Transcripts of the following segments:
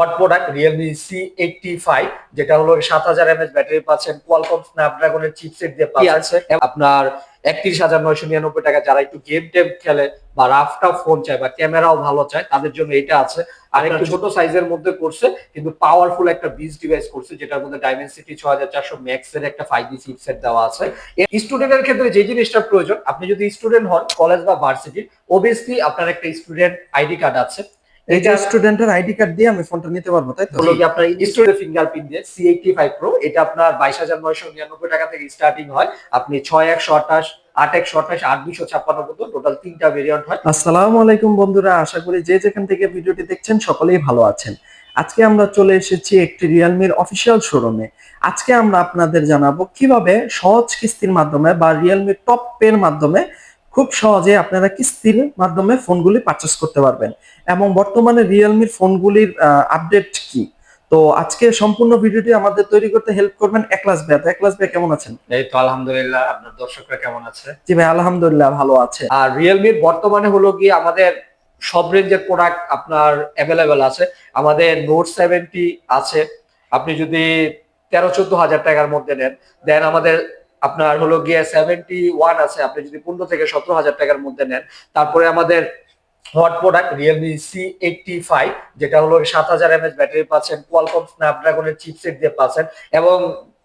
Hot product Realme C eighty five যেটা হলো সাত হাজার এমএচ ব্যাটারি পাচ্ছেন কোয়ালকম স্ন্যাপড্রাগনের চিপসেট দিয়ে পাচ্ছেন। আপনার একত্রিশ হাজার নয়শো নিরানব্বই টাকা যারা একটু গেম টেম খেলে বা রাফটা ফোন চায় বা ক্যামেরাও ভালো চায় তাদের জন্য এটা আছে। আর একটু ছোট সাইজের মধ্যে করছে কিন্তু পাওয়ারফুল একটা বিজ ডিভাইস করছে যেটার মধ্যে ডাইমেনসিটি ছ হাজার চারশো ম্যাক্স এর একটা ফাইভ জি চিপসেট দেওয়া আছে। স্টুডেন্টের ক্ষেত্রে যে জিনিসটা প্রয়োজন আপনি যদি স্টুডেন্ট হন কলেজ বা ভার্সিটির ওবিয়াসলি আপনার একটা স্টুডেন্ট আইডি কার্ড আছে। এই যে স্টুডেন্টের আইডি কার্ড দিয়ে আমি ফোনটা নিতে পারব তাই তো? হলো কি আপনার স্টুডেন্ট ফিঙ্গারপ্রিন্ট দিয়ে সি ফাইভ প্রো এটা আপনার বাইশ হাজার নয়শো নিরানব্বই টাকা থেকে স্টার্টিং হয়। আপনি ছয় একশো আঠাশ আট একশো আঠাশ আট ছাপ্পান্ন পর্যন্ত টোটাল তিনটা ভেরিয়েন্ট হয়। আসসালামু আলাইকুম বন্ধুরা আশা করি যে যেখান থেকে ভিডিওটি দেখছেন সকলেই ভালো আছেন। আজকে আমরা চলে এসেছি একটি রিয়েলমির অফিসিয়াল শোরুমে আজকে আমরা আপনাদের জানাব কীভাবে সহজ কিস্তির মাধ্যমে বা রিয়েলমির টপ পের মাধ্যমে খুব সহজে আপনারা কিস্তির মাধ্যমে ফোনগুলি পারচেস করতে পারবেন। এবং বর্তমানে রিয়েলমির ফোনগুলির আপডেট কি? তো আজকে সম্পূর্ণ ভিডিওটি আমাদের তৈরি করতে হেল্প করবেন একলাস ভাই একলাস ভাই কেমন আছেন? এই তো আলহামদুলিল্লাহ আপনার দর্শকরা কেমন আছে? জি ভাই আলহামদুলিল্লাহ ভালো আছে। আর রিয়েলমির বর্তমানে হলো কি আমাদের সব রেঞ্জের প্রোডাক্ট আপনার অ্যাভেলেবেল আছে। আমাদের নোট সেভেন্টি আছে। আপনি যদি তেরো চোদ্দ হাজার টাকার মধ্যে নেন দেন আমাদের আপনার হলো গিয়ে সেভেন্টি ওয়ান আছে, আপনি যদি পনেরো থেকে সতেরো হাজার টাকার মধ্যে নেন, তারপরে আমাদের hot product Realme C eighty five যেটা হলো সাত হাজার এমএচ ব্যাটারি পাচ্ছেন কোয়ালকম স্ন্যাপড্রাগনের চিপসেট দিয়ে পাচ্ছেন, এবং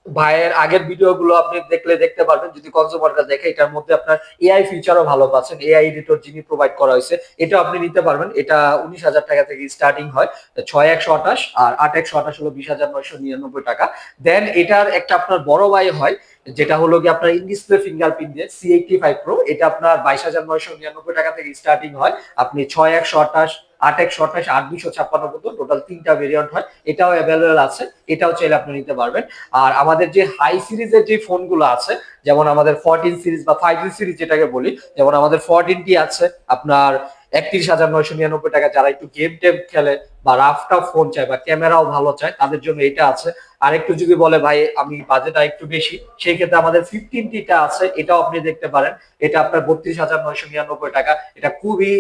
ভাইয়ের আগের ভিডিওগুলো আপনি দেখলে দেখতে পারবেন, যদি কনজিউমারটা দেখে, এটার মধ্যে আপনার এআই ফিচারও ভালো পাচ্ছেন। এআই এডিটর যিনি প্রোভাইড করা হয়েছে এটা আপনি নিতে পারবেন। এটা উনিশ হাজার টাকা থেকে স্টার্টিং হয়, ছয় একশো আঠাশ আর আট একশো আঠাশ হলো বিশ হাজার নয়শো নিরানব্বই টাকা। দেন এটার একটা আপনার বড় ভাই হয়, যেটা হলো কি আপনার ইন ডিসপ্লে ফিঙ্গারপ্রিন্ট দিয়ে সি এইটটি ফাইভ প্রো এটা আপনার বাইশ হাজার নয়শো নিরানব্বই টাকা থেকে স্টার্টিং হয়। আপনি ছয় একশো আঠাশ আট একশো আঠাশ আট দুইশো ছাপ্পান্ন পর্যন্ত টোটাল তিনটা ভেরিয়েন্ট হয়। এটাও অ্যাভেলেবেল আছে, এটাও চাইলে আপনি নিতে পারবেন। আর আমাদের যে হাই সিরিজের যে ফোনগুলো আছে, যেমন আমাদের ফোরটিন সিরিজ বা ফাইভ জি সিরিজ যেটাকে বলি, যেমন আমাদের ফোরটিনটি আছে, আপনার একত্রিশ হাজার নয়শো নিরানব্বই টাকা যারা একটু গেম টেম খেলে বা রাফটা ফোন চায় বা ক্যামেরাও ভালো চায়, তাদের জন্য এটা আছে। আর একটু যদি বলে, ভাই, আমি বাজেট একটু বেশি সেই ক্ষেত্রে আমাদের ফিফটিনটিটা আছে, এটাও আপনি দেখতে পারেন। এটা আপনার বত্রিশ হাজার নয়শো নিরানব্বই টাকা, এটা খুবই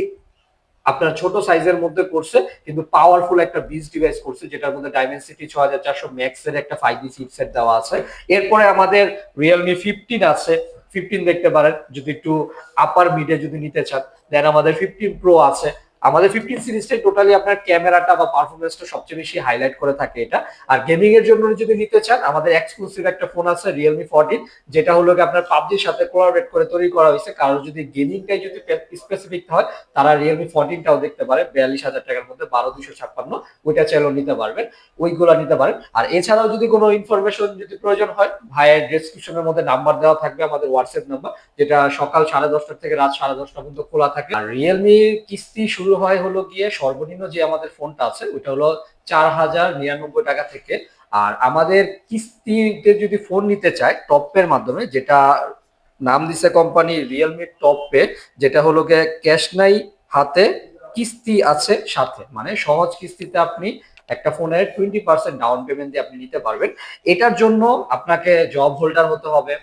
আপনার ছোট সাইজের মধ্যে করছে, কিন্তু পাওয়ারফুল একটা বিজ ডিভাইস করছে, যেটার মধ্যে ডাইমেনসিটি ছ হাজার চারশো ম্যাক্স এর একটা ফাইভ জি চিপসেট দেওয়া আছে। এরপরে আমাদের রিয়েলমি ফিফটিন আছে। ফিফটিন দেখতে পারেন, যদি একটু আপার মিডে যদি নিতে চান দেন আমাদের ফিফটিন প্রো আছে। আমাদের ফিফটিন সিরিজটাই টোটালি আপনার ক্যামেরাটা বা পারফরমেন্সটা সবচেয়ে বেশি হাইলাইট করে থাকে এটা। আর গেমিং এর জন্য যদি নিতে চান, আমাদের এক্সক্লুসিভ একটা ফোন আছে রিয়েলমি ফোরটিন যেটা হলো আপনার পাবজির সাথে কোলাবরেট করে তৈরি করা হয়েছে। কারণ যদি গেমিংটাই যদি স্পেসিফিক হয়, তারা রিয়েলমি ফোরটিনটাও দেখতে পারে, বিয়াল্লিশ হাজার টাকার মধ্যে বারো দুশো ছাপ্পান্ন, ওইটা চাইলেও নিতে পারবেন, ওইগুলো নিতে পারেন। আর এছাড়াও যদি কোনো ইনফরমেশন যদি প্রয়োজন হয়, ভাইয়ের ডেসক্রিপশনের মধ্যে নাম্বার দেওয়া থাকবে আমাদের হোয়াটসঅ্যাপ নাম্বার যেটা সকাল সাড়ে দশটা থেকে রাত সাড়ে দশটা পর্যন্ত খোলা থাকে। আর রিয়েলমি কিস্তি শুরু হয় হলো গিয়ে সর্বনিম্ন যে আমাদের ফোনটা আছে, ওইটা হলো চার হাজার নিরানব্বই টাকা থেকে। আর আমাদের কিস্তিতে যদি ফোন নিতে চায় টপের মাধ্যমে, যেটা নাম দিছে কোম্পানি রিয়েলমি টপ পে যেটা হলো গিয়ে ক্যাশ নাই হাতে, কিস্তি আছে সাথে। মানে সহজ কিস্তিতে আপনি একটা ফোনের টোয়েন্টি পার্সেন্ট ডাউন পেমেন্ট দিয়ে আপনি নিতে পারবেন। এটার জন্য আপনাকে জব হোল্ডার হতে হবে,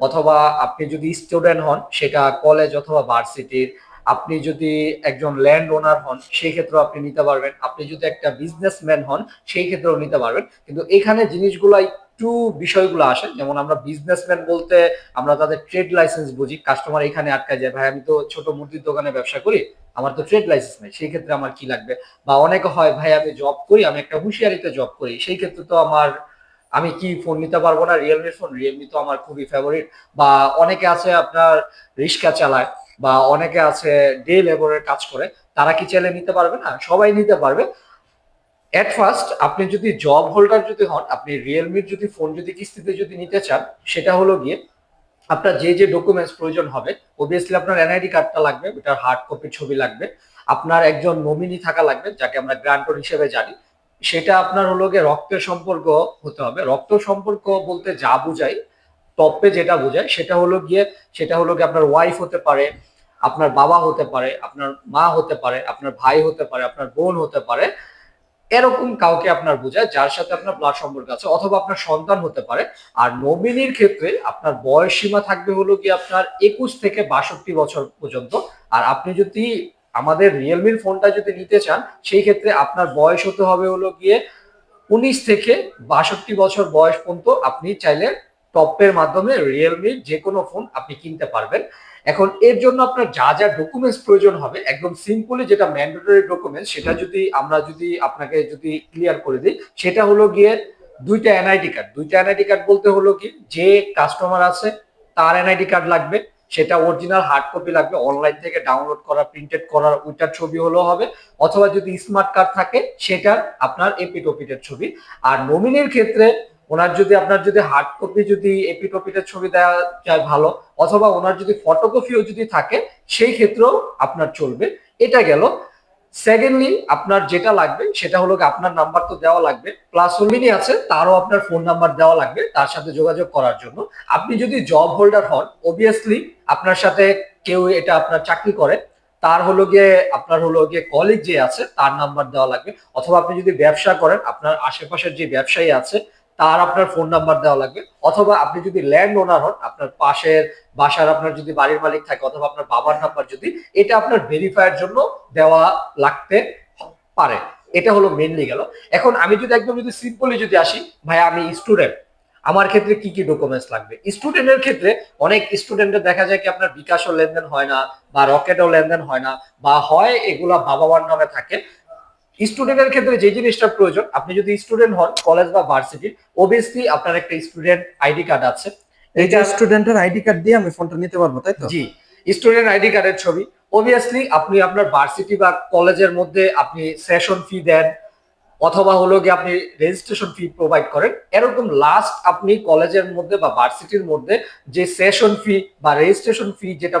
অথবা আপনি যদি স্টুডেন্ট হন, সেটা কলেজ অথবা ভার্সিটির আপনি যদি একজন ল্যান্ড ওনার হন, সেই ক্ষেত্রেও আপনি নিতে পারবেন। আপনি যদি একটা বিজনেসম্যান হন, সেই ক্ষেত্রেও নিতে পারবেন। কিন্তু এখানে জিনিসগুলো একটু বিষয়গুলো আসে। যেমন আমরা বিজনেসম্যান বলতে আমরা তাদের ট্রেড লাইসেন্স বুঝি। কাস্টমার এখানে আটকায় যায়, ভাই, আমি তো ছোট মুরগির দোকানে ব্যবসা করি, আমার তো ট্রেড লাইসেন্স নেই। সেই ক্ষেত্রে আমার কি লাগবে? বা অনেকে হয়, ভাই, আমি জব করি, আমি একটা হুঁশিয়ারিতে জব করি। সেই ক্ষেত্রে তো আমার, আমি কি ফোন নিতে পারব না? রিয়েলমি ফোন রিয়েলমি তো আমার খুবই ফেভারিট বা অনেকে আছে আপনার রিক্সা চালায়। বা অনেকে আছে ডে লেবারের কাজ করে, তারা কি চাইলে নিতে পারবে? না সবাই নিতে পারবে। এট ফার্স্ট আপনি যদি জব হোল্ডার যদি হন, আপনি রিয়েলমির যদি ফোন যদি কিস্তিতে যদি নিতে চান, সেটা হলো গিয়ে আপনার যে যে ডকুমেন্টস প্রয়োজন হবে অবভিয়াসলি আপনার এনআইডি কার্ডটা লাগবে, ওটার হার্ড কপির ছবি লাগবে, আপনার একজন নমিনি থাকা লাগবে, যাকে আমরা গ্রান্টর হিসেবে জানি। সেটা আপনার হলো গিয়ে রক্তের সম্পর্ক হতে হবে। রক্ত সম্পর্ক বলতে যা বোঝায় টপে যেটা বোঝায় সেটা হলো গিয়ে, সেটা হলো গিয়ে আপনার ওয়াইফ হতে পারে, আপনার বাবা হতে পারে, আপনার মা হতে পারে, আপনার ভাই হতে পারে, আপনার বোন হতে পারে, এরকম কাউকে আপনার বোঝায় যার সাথে আপনার ব্লাড সম্পর্ক আছে অথবা আপনার সন্তান হতে পারে। আর নমিনির ক্ষেত্রে আপনার বয়স সীমা থাকবে হলো কি আপনার একুশ থেকে বাষট্টি বছর পর্যন্ত। আর আপনি যদি আমাদের রিয়েলমির ফোনটা যদি নিতে চান, সেই ক্ষেত্রে আপনার বয়স হতে হবে হলো গিয়ে উনিশ থেকে বাষট্টি বছর বয়স পর্যন্ত। আপনি চাইলে টপের মাধ্যমে রিয়েলমির যে কোনো ফোন আপনি কিনতে পারবেন। এখন এর জন্য আপনার যা যা ডকুমেন্টস প্রয়োজন হবে একদম সিম্পলি যেটা ম্যান্ডেটরি ডকুমেন্টস সেটা যদি আমরা যদি আপনাকে যদি ক্লিয়ার করে দিই সেটা হলো গিয়ে দুইটা এনআইডি কার্ড দুইটা এনআইডি কার্ড বলতে হলো কি যে কাস্টমার আছে তার এনআইডি কার্ড লাগবে সেটা অরিজিনাল হার্ড কপি লাগবে অনলাইন থেকে ডাউনলোড করা প্রিন্টেড করার ওইটার ছবি হলেও হবে অথবা যদি স্মার্ট কার্ড থাকে সেটার আপনার এপিটোপিটের ছবি। আর নমিনির ক্ষেত্রে ওনার যদি, আপনার যদি হার্ড কপি যদি এপিটোপিটের ছবি দেওয়া যায় ভালো, অথবা ওনার যদি ফটোকপিও যদি থাকে, সেই ক্ষেত্রেও আপনার চলবে। এটা গেল। সেকেন্ডলি আপনার যেটা লাগবে, সেটা হলো আপনার নাম্বার তো দেওয়া লাগবে প্লাস নমিনি আছে, তারও আপনার ফোন নাম্বার দেওয়া লাগবে, তার সাথে যোগাযোগ করার জন্য। আপনি যদি জব হোল্ডার হন অবভিয়াসলি আপনার সাথে কেউ এটা আপনার চাকরি করে, তার হলো গিয়ে, আপনার হলো গিয়ে কলিগ যে আছে, তার নাম্বার দেওয়া লাগবে। অথবা আপনি যদি ব্যবসা করেন, আপনার আশেপাশের যে ব্যবসায়ী আছে তার আপনার ফোন নাম্বার দেওয়া লাগবে। অথবা আপনি যদি ল্যান্ড ওনার হন, আপনার পাশের বাসার আপনার যদি বাড়ির মালিক থাকে, অথবা আপনার বাবার নাম্বার যদি, এটা আপনার ভেরিফাইয়ের জন্য দেওয়া লাগতে পারে। এটা হলো মেনলি গেল এখন আমি যদি একদম যদি সিম্পলি যদি আসি, ভাই আমি স্টুডেন্ট আমার ক্ষেত্রে কি কি ডকুমেন্টস লাগবে? স্টুডেন্টের ক্ষেত্রে অনেক স্টুডেন্টের দেখা যায় কি আপনার বিকাশও লেনদেন হয় না, বা রকেটও লেনদেন হয় না, বা হয় এগুলা বাবা মার নামে থাকে। স্টুডেন্টের ক্ষেত্রে যে জিনিসটা প্রয়োজন আপনি যদি স্টুডেন্ট হন কলেজ বা ভার্সিটির অবভিয়াসলি আপনার একটা স্টুডেন্ট আইডি কার্ড আছে। এই যে এটা- স্টুডেন্টের আইডি কার্ড দিয়ে আমি ফোনটা নিতে পারব তাই তো? জি স্টুডেন্ট আইডি কার্ডের ছবি। অবভিয়াসলি আপনি আপনার ভার্সিটি বা কলেজের মধ্যে আপনি সেশন ফি দেন অথবা হলো গিয়ে আপনি রেজিস্ট্রেশন ফি প্রোভাইড করেন। এরকম লাস্ট আপনি কলেজের মধ্যে বা ভার্সিটির মধ্যে যে সেশন ফি বা রেজিস্ট্রেশন ফি যেটা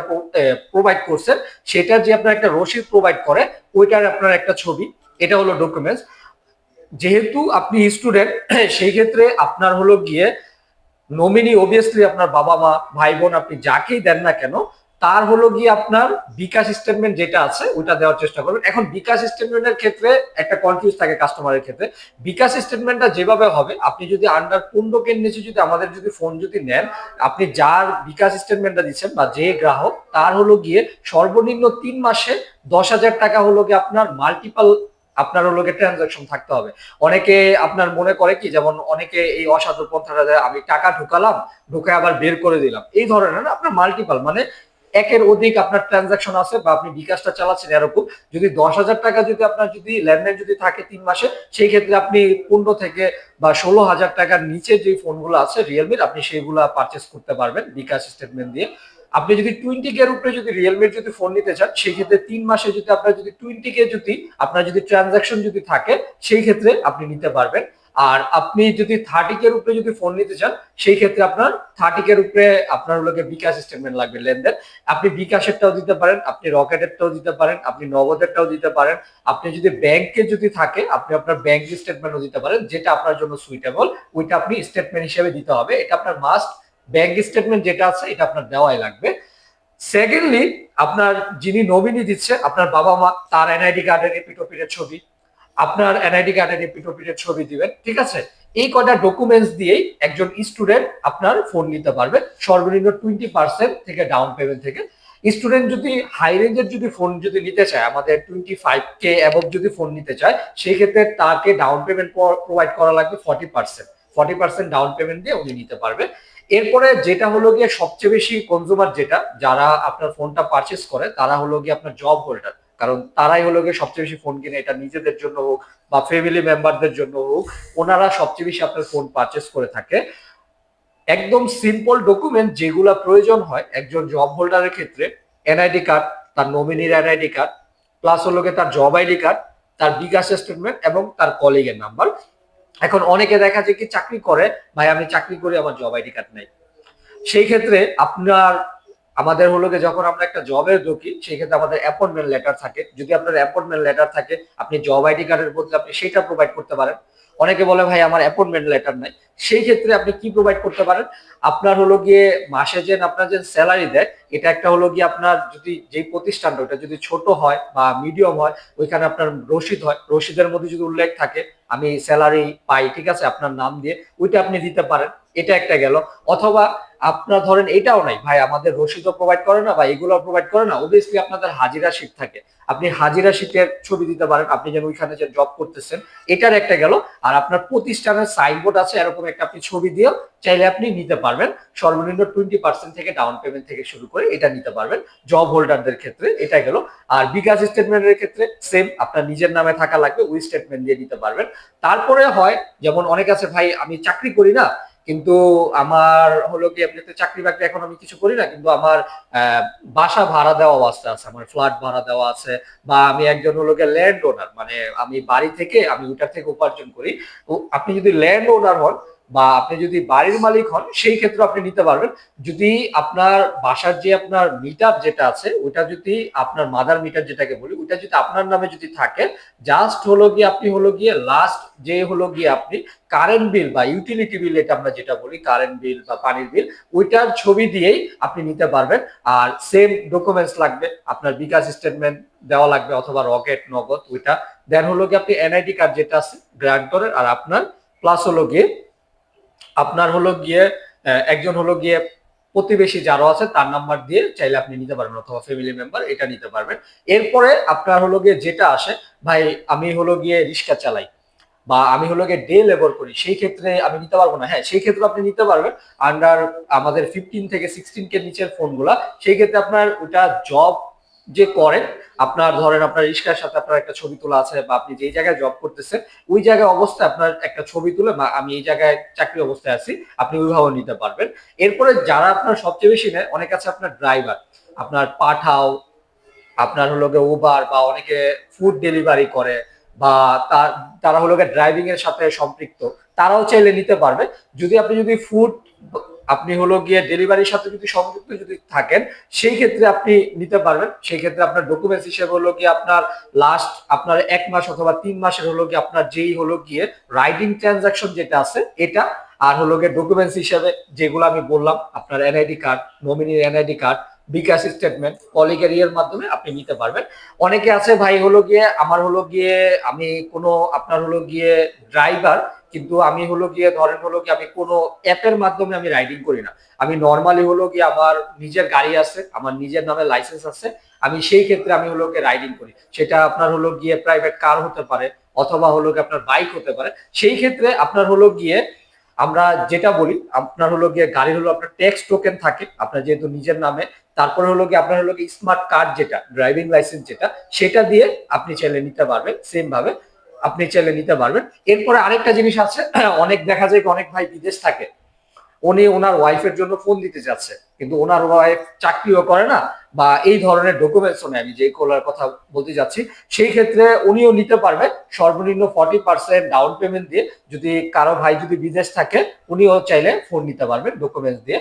প্রোভাইড করছেন সেটা যে আপনার একটা রসিদ প্রোভাইড করে ওইটার আপনার একটা ছবি। এটা হলো ডকুমেন্টস যেহেতু আপনি স্টুডেন্ট সেই ক্ষেত্রে আপনার হলো গিয়ে নমিনি অবভিয়াসলি আপনার বাবা মা ভাই বোন আপনি যাকেই দেন না কেন, তার হলো গিয়ে আপনার বিকাশ স্টেটমেন্ট যেটা আছে, ওইটা দেওয়ার চেষ্টা করবেন। এখন বিকাশ স্টেটমেন্টের ক্ষেত্রে একটা কনফিউজ থাকে কাস্টমারের ক্ষেত্রে। বিকাশ স্টেটমেন্টটা যেভাবে হবে, আপনি যদি আন্ডার কেন নিচে যদি আমাদের যদি ফোন যদি নেন, আপনি যার বিকাশ স্টেটমেন্টটা দিচ্ছেন বা যে গ্রাহক, তার হলো গিয়ে সর্বনিম্ন তিন মাসে দশ হাজার টাকা হলো গিয়ে আপনার মাল্টিপাল আপনার গিয়ে ট্রানজাকশন থাকতে হবে। অনেকে আপনার মনে করে কি যেমন অনেকে এই অসাধু পন্থাটা আমি টাকা ঢুকালাম ঢুকে আবার বের করে দিলাম। এই ধরনের না, আপনার মাল্টিপাল মানে একের অধিক আপনার ট্রানজাকশন আছে বা আপনি বিকাশটা চালাচ্ছেন এরকম। যদি দশ হাজার টাকা যদি আপনার যদি লেনদেন যদি থাকে তিন মাসে সেই ক্ষেত্রে আপনি পনেরো থেকে বা ষোলো হাজার টাকার নিচে যে ফোনগুলো আছে রিয়েলমির আপনি সেইগুলা পারচেস করতে পারবেন বিকাশ স্টেটমেন্ট দিয়ে। আপনি যদি টোয়েন্টি কে উপরে যদি রিয়েলমির যদি ফোন নিতে চান সেই ক্ষেত্রে তিন মাসে যদি আপনার যদি টোয়েন্টি কে যদি, আপনার যদি ট্রানজাকশন যদি থাকে, সেই ক্ষেত্রে আপনি নিতে পারবেন। আর আপনি যদি থার্টি কে উপরে যদি ফোন নিতে চান, সেই ক্ষেত্রে আপনার থার্টি কে উপরে আপনার লোকে বিকাশ স্টেটমেন্ট লাগবে লেনদেন। আপনি বিকাশেরটাও দিতে পারেন, আপনি রকেটেরটাও দিতে পারেন, আপনি নগদেরটাও দিতে পারেন। আপনি যদি ব্যাংকে যদি থাকে, আপনি আপনার ব্যাংক স্টেটমেন্টও দিতে পারেন, যেটা আপনার জন্য সুইটেবল ওইটা আপনি স্টেটমেন্ট হিসেবে দিতে হবে। এটা আপনার মাস্ট ব্যাংক স্টেটমেন্ট যেটা আছে, এটা আপনার দেওয়াই লাগবে। সেকেন্ডলি আপনার যিনি নমিনি দিচ্ছে, আপনার বাবা মা তার এনআইডি কার্ডের এপিটোপিটের ছবি, আপনার এনআইডি কার্ডের এপিটোপিটের ছবি দিবেন, ঠিক আছে? এই কটা ডকুমেন্টস দিয়েই একজন স্টুডেন্ট আপনার ফোন নিতে পারবে, সর্বনিম্ন টোয়েন্টি পার্সেন্ট থেকে ডাউন পেমেন্ট থেকে। স্টুডেন্ট যদি হাই রেঞ্জের যদি ফোন যদি নিতে চায়, আমাদের টোয়েন্টি ফাইভ কে অ্যাবভ যদি ফোন নিতে চায়, সেই ক্ষেত্রে তাকে ডাউন পেমেন্ট প্রোভাইড করা লাগবে forty percent forty percent down payment দিয়ে উনি নিতে পারবে। এরপরে যেটা হলো গিয়ে সবচেয়ে বেশি কনজুমার যেটা, যারা আপনার ফোনটা পারচেস করে, তারা হলো গিয়ে আপনার জব হোল্ডার কারণ তারাই হলো গিয়ে সবচেয়ে বেশি ফোন কিনে, এটা নিজেদের জন্য হোক বা ফ্যামিলি মেম্বারদের জন্য হোক, ওনারা সবচেয়ে বেশি আপনার ফোন পারচেস করে থাকে। একদম সিম্পল ডকুমেন্ট যেগুলা প্রয়োজন হয়, একজন জব হোল্ডারের ক্ষেত্রে এনআইডি কার্ড তার নমিনির এনআইডি কার্ড প্লাস হলো গিয়ে তার জব আইডি কার্ড তার বিকাশ স্টেটমেন্ট এবং তার কলিগের নাম্বার এখন অনেকে দেখা যায় কি চাকরি করে, ভাই, আমি চাকরি করি, আমার জব আইডি কার্ড নাই। সেই ক্ষেত্রে আপনার, আমাদের হলো গিয়ে যখন আমরা একটা জবে ঢুকি, সেই ক্ষেত্রে আমাদের অ্যাপয়েন্টমেন্ট লেটার থাকে। যদি আপনার অ্যাপয়েন্টমেন্ট লেটার থাকে, আপনি জব আইডি কার্ডের বদলে আপনি সেটা প্রোভাইড করতে পারেন। অনেকে বলে, ভাই, আমার অ্যাপয়েন্টমেন্ট লেটার নাই। সেই ক্ষেত্রে আপনি কি প্রোভাইড করতে পারেন? আপনার হলো গিয়ে মাসে যে আপনার যে স্যালারি দেয় এটা একটা হলো গিয়ে আপনার যদি যেই প্রতিষ্ঠানটা, ওটা যদি ছোট হয় বা মিডিয়াম হয়, ওইখানে আপনার রসিদ হয়, রসিদের মধ্যে যদি উল্লেখ থাকে, আমি স্যালারি পাই, ঠিক আছে, আপনার নাম দিয়ে, ওইটা আপনি দিতে পারেন, এটা একটা গেল। অথবা আপনার ধরেন এটাও নাই, ভাই, আমাদের রসিদও প্রোভাইড করে না বা এগুলো প্রোভাইড করে না অবভিয়াসলি আপনাদের হাজিরা শিট থাকে। আপনি হাজিরা শিটের ছবি দিতে পারেন, আপনি যেন ওইখানে যে জব করতেছেন, এটার একটা গেল। আর আপনার প্রতিষ্ঠানের সাইনবোর্ড আছে, এরকম একটা আপনি ছবি দিয়েও চাইলে আপনি নিতে পারবেন। সর্বনিম্ন টোয়েন্টি পার্সেন্ট থেকে ডাউন পেমেন্ট থেকে শুরু করে এটা নিতে পারবেন। জব হোল্ডারদের ক্ষেত্রে এটা গেল আর বিকাশ স্টেটমেন্টের ক্ষেত্রে সেম আপনার নিজের নামে থাকা লাগবে, ওই স্টেটমেন্ট দিয়ে নিতে পারবেন। তারপরে হয়, যেমন অনেক আছে, ভাই, আমি চাকরি করি না, কিন্তু আমার হলো কি, এমনিতে চাকরি বাকরি এখন আমি কিছু করি না, কিন্তু আমার বাসা ভাড়া দেওয়া অবস্থা আছে, আমার ফ্ল্যাট ভাড়া দেওয়া আছে, বা আমি একজন হলো কি ল্যান্ড ওনার মানে আমি বাড়ি থেকে, আমি ওইটার থেকে উপার্জন করি। আপনি যদি ল্যান্ড ওনার হন বা আপনি যদি বাড়ির মালিক হন, সেই ক্ষেত্রে আপনি নিতে পারবেন। যদি আপনার বাসার যে আপনার মিটার যেটা আছে ওটা যদি আপনার মাদার মিটার যেটাকে বলি ওটা যদি আপনার নামে যদি থাকে জাস্ট হলো গিয়ে আপনি হলো গিয়ে লাস্ট যে হলো গিয়ে আপনি কারেন্ট বিল বা ইউটিলিটি বিল এটা আমরা যেটা বলি কারেন্ট বিল বা পানির বিল ওইটার ছবি দিয়েই আপনি নিতে পারবেন। আর সেম ডকুমেন্টস লাগবে, আপনার বিকাশ স্টেটমেন্ট দেওয়া লাগবে অথবা রকেট নগদ, ওইটা। দেন হলো গিয়ে আপনি এনআইডি কার্ড যেটা আছে গ্রান্টরের আর আপনার প্লাস হলো গিয়ে আপনার হলো গিয়ে একজন হলো গিয়ে প্রতিবেশী যারা আছে, তার নাম্বার দিয়ে চাইলে আপনি নিতে পারবেন অথবা ফ্যামিলি মেম্বার এটা নিতে পারবেন। এরপরে আপনার হলো গিয়ে যেটা আসে, ভাই আমি হলো গিয়ে রিক্সা চালাই বা আমি হলো গিয়ে ডে লেবার করি, সেই ক্ষেত্রে আমি নিতে পারব না। হ্যাঁ সেই ক্ষেত্রে আপনি নিতে পারবেন। আন্ডার আমাদের ফিফটিন থেকে সিক্সটিন কে নিচের ফোনগুলা সেই ক্ষেত্রে আপনার ওটা জব যে করেন, আপনার ধরেন আপনার রিক্সার সাথে আপনার একটা ছবি তোলা আছে বা আপনি যেই জায়গায় জব করতেছেন, ওই জায়গায় অবস্থায় আপনার একটা ছবি তুলে বা আমি এই জায়গায় চাকরি অবস্থায় আছি, আপনি ওইভাবে নিতে পারবেন। এরপরে যারা আপনার সবচেয়ে বেশি নেয়, অনেক আছে আপনার ড্রাইভার আপনার পাঠাও, আপনার হলো গিয়ে উবার বা অনেকে ফুড ডেলিভারি করে বা তারা হলো ড্রাইভিং এর সাথে সম্পৃক্ত, তারাও চাইলে নিতে পারবে। যদি আপনি যদি ফুড আপনি হলো গিয়ে ডেলিভারির সাথে যদি সংযুক্ত যদি থাকেন, সেই ক্ষেত্রে আপনি নিতে পারবেন। সেই ক্ষেত্রে আপনার ডকুমেন্টস হিসেবে হলো গিয়ে আপনার লাস্ট আপনার এক মাস অথবা তিন মাসের হলো গিয়ে আপনার যেই হলো গিয়ে রাইডিং ট্রানজাকশন যেটা আছে, এটা আর হলো গিয়ে ডকুমেন্টস হিসেবে যেগুলো আমি বললাম, আপনার এনআইডি কার্ড নমিনির এনআইডি কার্ড বিকাশ স্টেটমেন্ট পলিক্যারিয়ার মাধ্যমে আপনি নিতে পারবেন। অনেকে আছে ভাই, হলো গিয়ে, আমার হলো গিয়ে, আমি কোনো, আপনার হলো গিয়ে ড্রাইভার কিন্তু আমি হলো গিয়ে, ধরেন হলো গিয়ে, আমি কোনো অ্যাপের মাধ্যমে আমি রাইডিং করি না। আমি নর্মালি হলো গিয়ে আমার নিজের গাড়ি আছে, আমার নিজের নামে লাইসেন্স আছে, আমি সেই ক্ষেত্রে আমি হলো গিয়ে রাইডিং করি। সেটা আপনার হলো গিয়ে প্রাইভেট কার হতে পারে, অথবা হলো গিয়ে আপনার বাইক হতে পারে। সেই ক্ষেত্রে আপনার হলো গিয়ে আমরা যেটা বলি, আপনার হলো গিয়ে গাড়ির হলো আপনার ট্যাক্স টোকেন থাকে, আপনার যেহেতু নিজের নামে, তারপরে হলো গিয়ে আপনার হলো গিয়ে স্মার্ট কার্ড যেটা ড্রাইভিং লাইসেন্স যেটা, সেটা দিয়ে আপনি চাইলে নিতে পারবেন সেম ভাবে আপনি চাইলে নিতে পারবেন। এরপরে আরেকটা জিনিস আছে, অনেক দেখা যায় কি অনেক ভাই বিদেশ থাকে উনি ওনার ওয়াইফের জন্য ফোন দিতে যাচ্ছে। কিন্তু ওনার ওয়াইফ চাকরিও করে না বা এই ধরনের ডকুমেন্টসও নেই আমি যে কোলার কথা বলতে যাচ্ছি, সেই ক্ষেত্রে উনিও নিতে পারবে সর্বনিম্ন ফর্টি পার্সেন্ট ডাউন পেমেন্ট দিয়ে যদি কারও ভাই যদি বিদেশ থাকে, উনিও চাইলে ফোন নিতে পারবেন ডকুমেন্টস দিয়ে।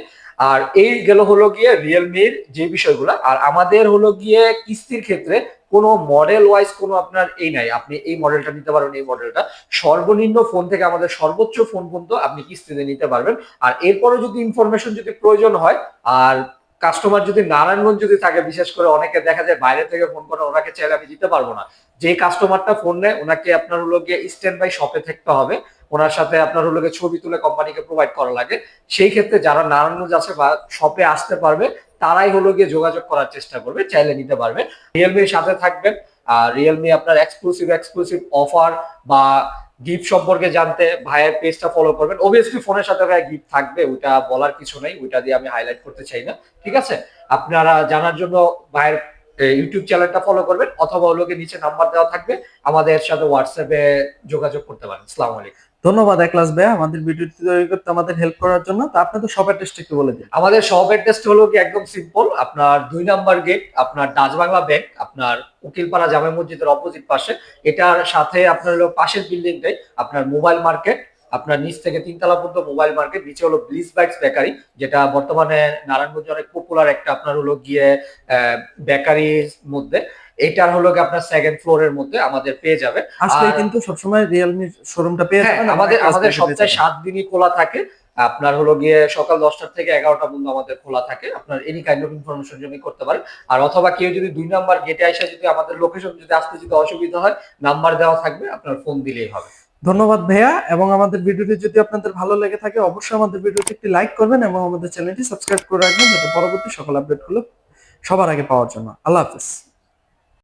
আর এই গেল হলো গিয়ে রিয়েলমির যে বিষয়গুলো, আর আমাদের হলো গিয়ে কিস্তির ক্ষেত্রে কোনো মডেল ওয়াইজ কোনো আপনার এই নাই। আপনি এই মডেলটা নিতে পারবেন, এই মডেলটা সর্বনিম্ন ফোন থেকে আমাদের সর্বোচ্চ ফোন পর্যন্ত আপনি কিস্তিতে নিতে পারবেন। আর এরপরে যদি ইনফরমেশন যদি প্রয়োজন হয়, আর কাস্টমার যদি নারায়ণগঞ্জ যদি থাকে, বিশেষ করে অনেকে দেখা যায় বাইরে থেকে ফোন করে, ওনাকে চাইলে আমি দিতে পারব না। যে কাস্টমারটা ফোন নেয়, ওনাকে আপনার হলো গিয়ে স্ট্যান্ড বাই শপে থাকতে হবে। ওনার সাথে আপনার হলো ছবি তুলে কোম্পানিকে প্রোভাইড করা লাগে। সেই ক্ষেত্রে যারা নারায়ণগঞ্জ আছে বা শপে আসতে পারবে, তারাই হলো গিয়ে যোগাযোগ করার চেষ্টা করবে, চাইলে নিতে পারবে। রিয়েলমির সাথে থাকবেন। আর রিয়েলমি আপনার এক্সক্লুসিভ এক্সক্লুসিভ অফার বা গিফট সম্পর্কে জানতে ভাইয়ের পেজটা ফলো করবেন। অবভিয়াসলি ফোনের সাথে ভাই গিফট থাকবে, ওইটা বলার কিছু নেই, ওইটা দিয়ে আমি হাইলাইট করতে চাই না। ঠিক আছে? আপনারা জানার জন্য ভাইয়ের ইউটিউব চ্যানেলটা ফলো করবেন, অথবা গিয়ে নিচে নাম্বার দেওয়া থাকবে। আমাদের সাথে হোয়াটসঅ্যাপে যোগাযোগ করতে পারেন। আসসালামু আলাইকুম। ধন্যবাদ একলাস ভাই আমাদের ভিডিওটি তৈরি করতে আমাদের হেল্প করার জন্য। তা আপনাদের সব অ্যাড্রেসটা একটু বলে দিন। আমাদের সব অ্যাড্রেসটা হলো কি একদম সিম্পল আপনার দুই নাম্বার গেট আপনার ডাচ বাংলা ব্যাংক আপনার উকিলপাড়া জামে মসজিদের অপোজিট পাশে। এটার সাথে আপনার হলো পাশের বিল্ডিংটাই আপনার মোবাইল মার্কেট আপনার নিচ থেকে তিনতলা পর্যন্ত মোবাইল মার্কেট নিচে হলো ব্লিস বাইটস বেকারি যেটা বর্তমানে নারায়ণগঞ্জে অনেক পপুলার একটা আপনার হলো গিয়ে বেকারির মধ্যে। এটার হলো আপনার সেকেন্ড ফ্লোরের মধ্যে আমাদের পেয়ে যাবে। আসলে আর- কিন্তু সবসময় রিয়েলমি শোরুমটা পেয়ে হ্যাঁ, যাবেন আমাদের আমাদের সপ্তাহে। সাত দিনই খোলা থাকে। আপনার হলো গিয়ে সকাল দশটার থেকে এগারোটা পর্যন্ত আমাদের খোলা থাকে। আপনার এনি কাইন্ড অফ ইনফরমেশন যদি করতে পারেন। আর অথবা কেউ যদি দুই নাম্বার গেটে এসে যদি আমাদের লোকেশন যদি আসতে যদি অসুবিধা হয় নাম্বার দেওয়া থাকবে আপনার ফোন দিলেই হবে। ধন্যবাদ ভাইয়া এবং আমাদের ভিডিওটি যদি আপনাদের ভালো লেগে থাকে অবশ্যই আমাদের ভিডিওটি একটি লাইক করবেন এবং আমাদের চ্যানেলটি সাবস্ক্রাইব করে রাখবেন যাতে পরবর্তী সকল আপডেটগুলো সবার আগে পাওয়ার জন্য। আল্লাহ হাফিজ।